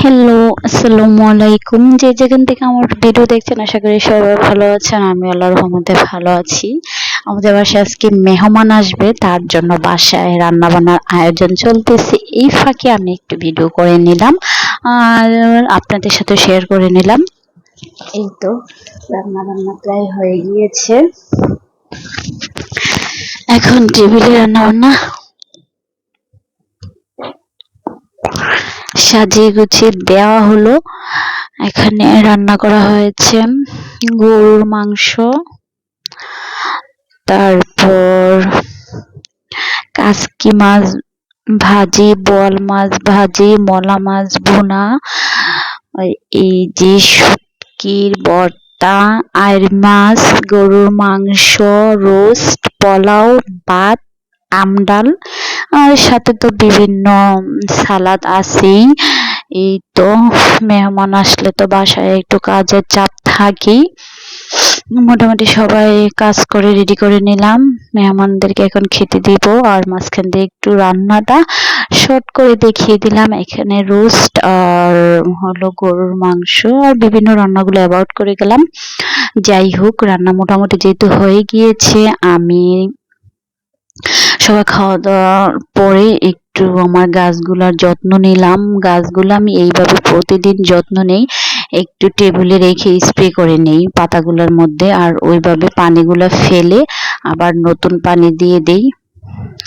Hello আসসালামু আলাইকুম। যে যেখান থেকে আমার ভিডিও দেখছেন, আশা করি সবাই ভালো আছেন। আমি আল্লাহর রহমতে ভালো আছি। আমাদের বাসায় আজকে মেহমান আসবে, তার জন্য বাসায় রান্না বান্নার আয়োজন চলতেছে। এই ফাঁকে আমি একটু ভিডিও করে নিলাম, আর আপনাদের সাথে শেয়ার করে নিলাম। এই তো রান্না বান্না প্রায় হয়ে গিয়েছে। এখন টেবিলে রান্না বান্না সাজিয়ে গুছিয়ে দেওয়া হলো। এখানে রান্না করা হয়েছে গরুর মাংস, তারপর কাসকি মাছ ভাজি, বোয়াল মাছ ভাজি, মলা মাছ ভুনা এই যে শুটকির ভর্তা আর মাছ, গরুর মাংস, রোস্ট, পোলাও, ভাত আমডাল আর সাথে তো বিভিন্ন সালাদ আছেই। এই তো মেহমান আসলে তো বাসায় একটু কাজের চাপ থাকেই। মোটামুটি সবাই কাজ করে রেডি করে নিলাম। মেহমানদেরকে এখন খেতে দিব আর মাঝখান দিয়ে একটু রান্নাটা শর্ট করে দেখিয়ে দিলাম। এখানে রোস্ট আর হলো গরুর মাংস আর বিভিন্ন রান্নাগুলো অ্যাভয়েড করে গেলাম। যাই হোক, রান্না মোটামুটি যেহেতু হয়ে গিয়েছে, আমি সবাই খাওয়া দাওয়ার পরে একটু আমার গাছগুলার যত্ন নিলাম। গাছগুলো আমি এইভাবে প্রতিদিন যত্ন নেই। একটু টেবিলে রেখে স্প্রে করে নেই পাতাগুলোর মধ্যে। আর ওইভাবে পানিগুলো ফেলে আবার নতুন পানি দিয়ে দেই।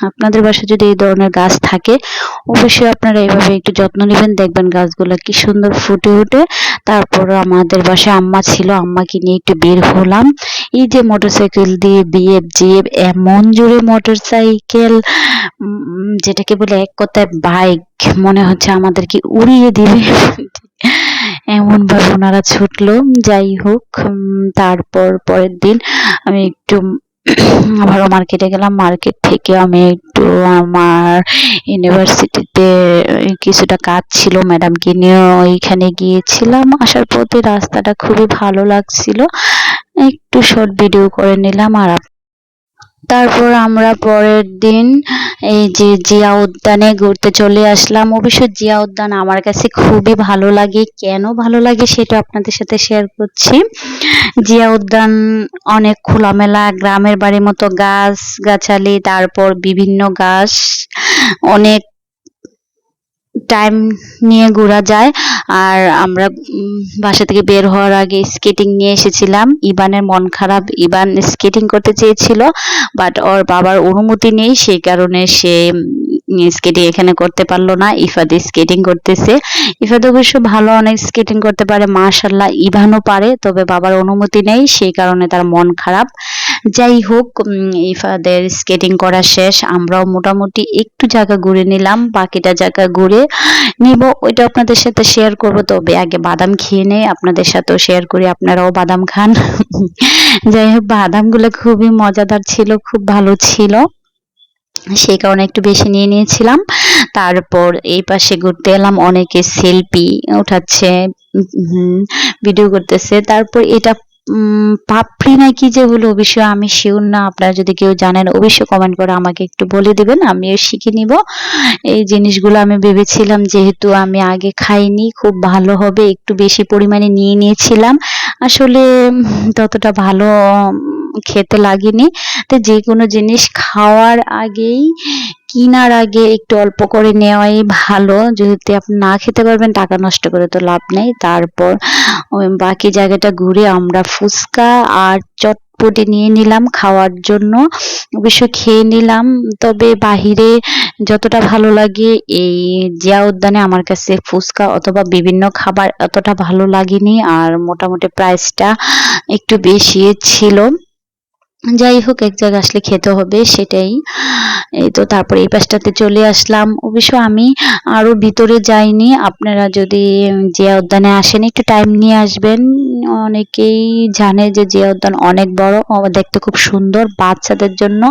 আপনাদের বাসায় যদি এই ধরনের গাছ থাকে, অবশ্যই আপনারা এইভাবে একটু যত্ন নেবেন। দেখবেন গাছগুলো কি সুন্দর ফুটে উঠে। তারপর আমাদের বাসায় আম্মা ছিল, আম্মাকে নিয়ে একটু বের হলাম। এই যে মোটরসাইকেল দিয়ে, বিএফ, জিএফ, এমন জোরে মোটরসাইকেল যেটাকে বলে এক কথায় বাইক, মনে হচ্ছে আমাদেরকে উড়িয়ে দিবে। এমন ভাবে ওনারা ছুটলো। যাই হোক তারপর পরের দিন আমি একটু আবারও মার্কেটে গেলাম। মার্কেট থেকে আমি একটু আমার ইউনিভার্সিটিতে কিছুটা কাজ ছিল। ম্যাডামকে নিয়ে ওইখানে গিয়েছিলাম। আসার পথে রাস্তাটা খুবই ভালো লাগছিল। একটু শর্ট ভিডিও করে নিলাম আর তারপর আমরা পরের দিন এই যে জিয়া উদ্যানে ঘুরতে চলে আসলাম। অবশ্য জিয়া উদ্যান আমার কাছে খুবই ভালো লাগে। কেন ভালো লাগে সেটা আপনাদের সাথে শেয়ার করছি। জিয়া উদ্যান অনেক খোলামেলা, গ্রামের বাড়ির মতো গাছ গাছালি, তারপর বিভিন্ন গাছ, অনেক টাইম নিয়ে ঘোরা যায়। আর আমরা বাসা থেকে বের হওয়ার আগে স্কেটিং নিয়ে এসেছিলাম। ইবানের মন খারাপ, ইবান স্কেটিং করতে চেয়েছিল বাট ওর বাবার অনুমতি নেই, সেই কারণে সে স্কেটিং এখানে করতে পারল না। ইফাদ স্কেটিং করতেছে। ইফাদ অবশ্য ভালো অনেক স্কেটিং করতে পারে মাশাল্লাহ ইভানও পারে, তবে বাবার অনুমতি নেই, সেই কারণে তার মন খারাপ। যাই হোক ইফাদের স্কেটিং করা শেষ। আমরাও মোটামুটি একটু জায়গা ঘুরে নিলাম, বাকিটা জায়গা ঘুরে নিব। ওইটা আপনাদের সাথে শেয়ার করব। তবে আগে বাদাম খেয়ে নেই, আপনাদের সাথেও শেয়ার করি, আপনারাও বাদাম খান। যাই হোক বাদামগুলো খুবই মজাদার ছিল, খুব ভালো ছিল। সেই কারণে একটু বেশি নিয়ে নিয়েছিলাম। তারপর এই পাশে ঘুরতে এলাম, অনেকে সেলফি উঠাচ্ছে ভিডিও করতেছে। তারপর এটা পাপড়ি না কি যেগুলো অবশ্যই আমি শিওর না। আপনারা যদি কেউ জানেন, অবশ্যই কমেন্ট করে আমাকে একটু বলে দিবেন। আমিও শিখে নিব। এই জিনিসগুলো আমি ভেবেছিলাম, যেহেতু আমি আগে খাইনি, খুব ভালো হবে। একটু বেশি পরিমাণে নিয়ে নিয়েছিলাম। আসলে ততটা ভালো খেতে লাগেনি। তো যে কোনো জিনিস খাওয়ার আগেই, কিনার আগে একটু অল্প করে নেওয়াই ভালো। যেহেতু আপনি না খেতে পারবেন, টাকা নষ্ট করে তো লাভ নেই। তারপর বাকি জায়গাটা ঘুরে আমরা ফুচকা আর চটপটি নিয়ে নিলাম খাওয়ার জন্য। অবশ্য খেয়ে নিলাম, তবে বাহিরে যতটা ভালো লাগে, এই জিয়া উদ্যানে আমার কাছে ফুচকা অথবা বিভিন্ন খাবার অতটা ভালো লাগেনি। আর মোটামুটি প্রাইসটা একটু বেশি ছিল। যাই হোক এক জায়গায় আসলে খেতে হবে, সেটাই। এই তো তারপরে এই পাশটাতে চলে আসলাম। অবশ্য আমি আরও ভিতরে যাইনি। আপনারা যদি জিয়া উদ্যানে আসেন, একটু টাইম নিয়ে আসবেন। অনেকেই জানে যে জিয়া উদ্যান অনেক বড় দেখতে খুব সুন্দর। বাচ্চাদের জন্য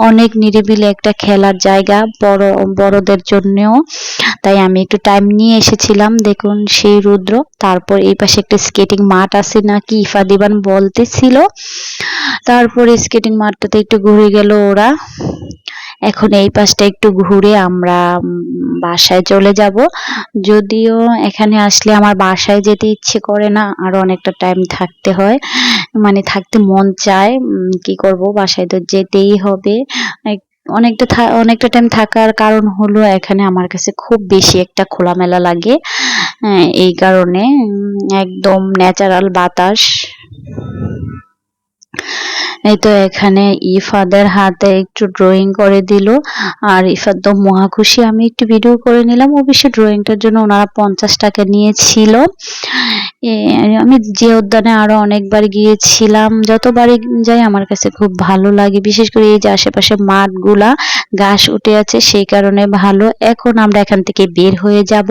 অনেক নিরিবিলি একটা খেলার জায়গা, বড়, বড়দের জন্যও। তাই আমি একটু টাইম নিয়ে এসেছিলাম। দেখুন, সেই রুদ্র। তারপর এই পাশে একটা স্কেটিং মাঠ আছে, নাকি ইফা দিবান বলতেছিল। তারপরে স্কেটিং মাঠটাতে একটু ঘুরে গেল ওরা। এখন এই পাশটা একটু ঘুরে আমরা বাসায় চলে যাব। যদিও এখানে আসলে আমার বাসায় যেতে ইচ্ছে করে না আরও অনেকটা টাইম থাকতে হয়। মানে থাকতে মন চায় কি করব বাসায় তো যেতেই হবে। অনেকটা অনেকটা টাইম থাকার কারণ হলো এখানে আমার কাছে খুব বেশি একটা খোলামেলা লাগে। হ্যাঁ, এই কারণে একদম ন্যাচারাল বাতাস। এই তো এখানে ইফাদের হাতে একটু ড্রয়িং করে দিল। আর ইফাদ তো মহা খুশি, আমি একটু ভিডিও করে নিলাম। অবশ্যই ড্রয়িংটার জন্য ওনারা পঞ্চাশ টাকা নিয়েছিল। আমি যে উদ্যানে আরও অনেকবার গিয়েছিলাম। যতবারই যাই, আমার কাছে খুব ভালো লাগে। বিশেষ করে এই যে আশেপাশে মাঠগুলা, ঘাস উঠে আছে, সেই কারণে ভালো। এখন আমরা এখান থেকে বের হয়ে যাব।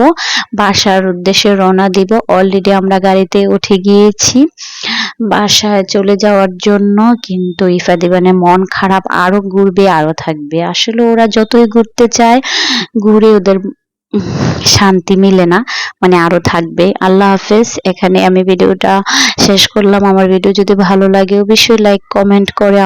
বাসার উদ্দেশ্যে রওনা দিব। অলরেডি আমরা গাড়িতে উঠে গিয়েছি। বাসায় চলে যাওয়ার জন্য কিন্তু ইফা দিবানের মন খারাপ আরও ঘুরবে, আরও থাকবে। আসলে ওরা যতই ঘুরতে চায়, ঘুরে ওদের শান্তি মিলে না মানে আরও থাকবে। আল্লাহ হাফেজ, এখানে আমি ভিডিওটা শেষ করলাম। আমার ভিডিও যদি ভালো লাগে, অবশ্যই লাইক কমেন্ট করে